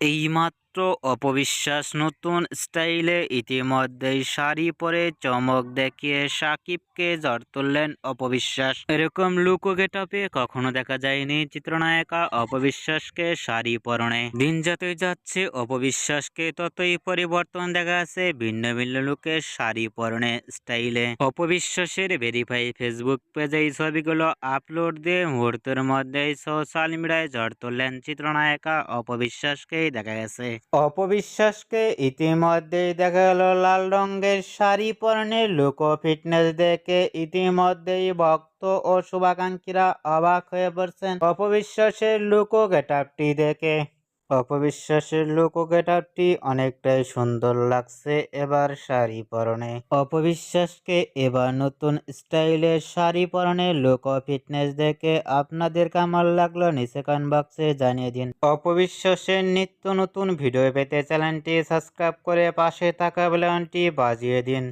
এইমাত্র অপবিশ্বাস নতুন স্টাইলে ইতিমধ্যেই শাড়ি পরে চমক দেখিয়ে সাকিবকে ঝড় তুললেন অপবিশ্বাস। এরকম লুকো গেটাপে কখনো দেখা যায়নি চিত্রনায়িকা অপবিশ্বাসকে শাড়ি পরনে। দিন যতই যাচ্ছে, অপবিশ্বাসকে ততই পরিবর্তন দেখা যাচ্ছে ভিন্ন ভিন্ন লুকে শাড়ি পরনে স্টাইলে। অপবিশ্বাসের ভেরিফাই ফেসবুক পেজে এই ছবিগুলো আপলোড দিয়ে মুহূর্তের মধ্যেই সোশ্যাল মিডিয়ায় ঝড় তুললেন চিত্রনায়িকা অপবিশ্বাসকেই দেখা গেছে। অপবিশ্বাসকে ইতিমধ্যেই দেখা গেল লাল রঙের শাড়ি পরনে লোক ফিটনেস দেখে ইতিমধ্যেই ভক্ত ও শুভাকাঙ্ক্ষীরা অবাক হয়ে পড়ছেন। অপবিশ্বাসের লোক গেটআপটি দেখে। অপবিশ্বাসের লুক গেটআপটি অনেকটাই সুন্দর লাগছে এবার শাড়ি পরনে। অপবিশ্বাসকে এবার নতুন স্টাইলের শাড়ি পরনে লুক ফিটনেস দেখে আপনাদের কামাল লাগল নিচে বক্সে জানিয়ে দিন। অপবিশ্বাসের নিত্য নতুন ভিডিও পেতে চ্যানেলটি সাবস্ক্রাইব করে পাশে থাকা বেলনটি বাজিয়ে দিন।